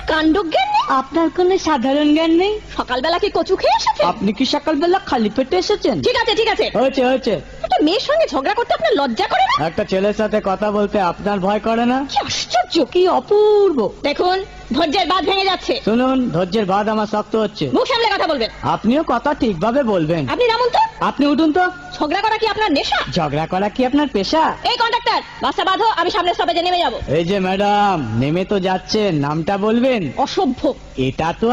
কোনো কাণ্ডজ্ঞান নেই? আপনার কোনো সাধারণ জ্ঞান নেই? সকালবেলা কি কচু খেয়ে এসেছেন? আপনি কি সকালবেলা খালি পেটে এসেছেন? ঠিক আছে ঠিক আছে। হয়েছে হয়েছে। একটা মেয়ের সঙ্গে ঝগড়া করতে আপনার লজ্জা করে না? একটা ছেলের সাথে কথা বলতে আপনার ভয় করে না? কি আশ্চর্য কি অপূর্ব। দেখুন ধৈর্যের বাদ ভেঙে যাচ্ছে। শুনুন ধৈর্যের বাঁধ আমার শক্ত হচ্ছে। মুখ কথা বলবেন। আপনিও কথা ঠিকভাবে বলবেন। আপনি নামুন তো? আপনি উঠুন তো। ঝগড়া করা কি আপনার নেশা? ঝগড়া করা কি আপনার পেশা? এই কন্ডাক্টর বাসা বাঁধো আমি সামনের স্টপেজে নেমে যাব। এই যে ম্যাডাম নেমে তো যাচ্ছেন নামটা বলবেন? অসভ্য। এটা তো